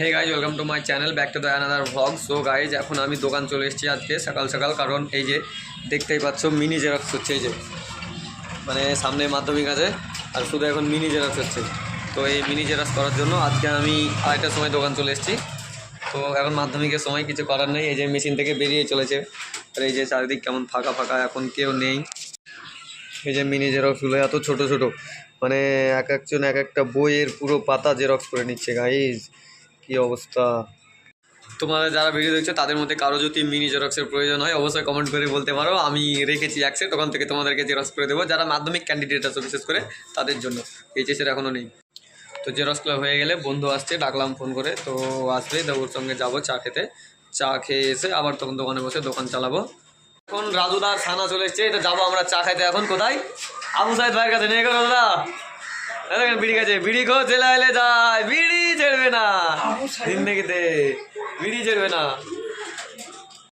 Hey guys welcome to my channel back to the another vlog so guys এখন আমি দোকান চলে এসেছি আজকে, সকাল সকাল, কারণ এই যে দেখতেই পাচ্ছ মিনি জেরক্স হচ্ছে এই যে মানে সামনে মাধ্যমিক আছে, আর শুধু এখন মিনি জেরক্স হচ্ছে। তো এই মিনি জেরক্স করার জন্য আজকে আমি আড়াইটার সময় দোকান চলে এসেছি। তো এখন মাধ্যমিকের সময়, কিছু করার নেই, এই যে মেশিন থেকে বেরিয়ে চলেছে। আর এই যে চারিদিক কেমন ফাঁকা ফাঁকা, এখন কেউ নেই। এই যে মিনি জেরক্সগুলো এত ছোট ছোট মানে এক একজন এক একটা বইয়ের পুরো পাতা জেরক্স করে নিচ্ছে গাইজ কি অবস্থা? তোমাদের যারা ভিডিও দেখছ, তাদের মধ্যে কারও যদি মিনি জেরক্সের প্রয়োজন হয়, অবশ্যই কমেন্ট করে বলতে পারো। আমি রেখেছি এক সেট ওখান থেকে তোমাদেরকে জেরক্স করে দেবো। যারা মাধ্যমিক ক্যান্ডিডেট আছে, বিশেষ করে তাদের জন্য। এইচএসের এখনও নেই। তো জেরক্সগুলো হয়ে গেলে বন্ধু আসছে, ডাকলাম ফোন করে। তো আসবে তো সঙ্গে যাব চা খেতে। চা খেয়ে এসে আবার তখন দোকানে বসে দোকান চালাবো। এখন রাজুদার থানা চলে এসছে। তো যাব আমরা চা খাইতে এখন। কোথায়? আবু সাহেব ভাইয়ের কাছে। নিয়ে গেল দাদা। বিড়ি গেছে বিড়ি খো জেলা এলে না জিন্দগিতে বিড়ি চলবে না